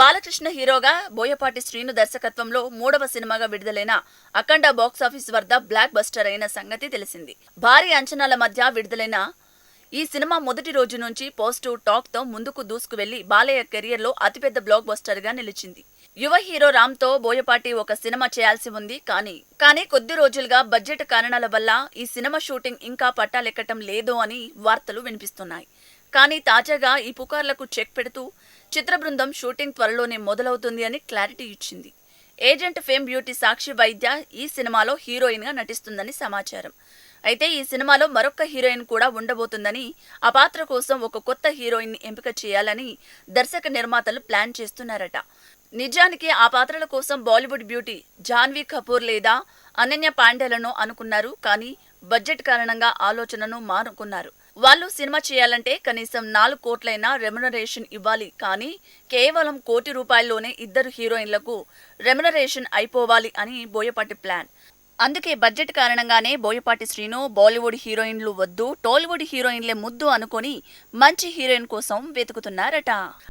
బాలకృష్ణ హీరోగా బోయపాటి శ్రీను దర్శకత్వంలో మూడవ సినిమాగా విడుదలైన అఖండ బాక్సాఫీస్ వద్ద బ్లాక్ బస్టర్ అయిన సంగతి తెలిసింది. భారీ అంచనాల మధ్య విడుదలైన ఈ సినిమా మొదటి రోజు నుంచి పాజిటివ్ టాక్తో ముందుకు దూసుకువెళ్ళి బాలయ్య కెరియర్లో అతిపెద్ద బ్లాక్ బస్టర్గా నిలిచింది. యువ హీరో రామ్తో బోయపాటి ఒక సినిమా చేయాల్సి ఉంది కానీ కానీ కొద్ది రోజులుగా బడ్జెట్ కారణాల వల్ల ఈ సినిమా షూటింగ్ ఇంకా పట్టాలెక్కటం లేదు అని వార్తలు వినిపిస్తున్నాయి. కానీ తాజాగా ఈ పుకార్లకు చెక్ పెడుతూ చిత్ర బృందం షూటింగ్ త్వరలోనే మొదలవుతుంది అని క్లారిటీ ఇచ్చింది. ఏజెంట్ ఫేమ్ బ్యూటీ సాక్షి వైద్య ఈ సినిమాలో హీరోయిన్గా నటిస్తుందని సమాచారం. అయితే ఈ సినిమాలో మరొక హీరోయిన్ కూడా ఉండబోతుందని ఆ పాత్ర కోసం ఒక కొత్త హీరోయిన్ని ఎంపిక చేయాలని దర్శక నిర్మాతలు ప్లాన్ చేస్తున్నారట. నిజానికి ఆ పాత్రల కోసం బాలీవుడ్ బ్యూటీ జాన్వీ కపూర్ లేదా అనన్య పాండేలను అనుకున్నారు కానీ బడ్జెట్ కారణంగా ఆలోచనను మానుకున్నారు. వాళ్ళు సినిమా చేయాలంటే కనీసం నాలుగు కోట్లైనా రెమ్యునరేషన్ ఇవ్వాలి. కానీ కేవలం కోటి రూపాయల్లోనే ఇద్దరు హీరోయిన్లకు రెమ్యునరేషన్ అయిపోవాలి అని బోయపాటి ప్లాన్. అందుకే బడ్జెట్ కారణంగానే బోయపాటి శ్రీను బాలీవుడ్ హీరోయిన్లు వద్దు టాలీవుడ్ హీరోయిన్లే ముద్దు అనుకొని మంచి హీరోయిన్ కోసం వెతుకుతున్నారట.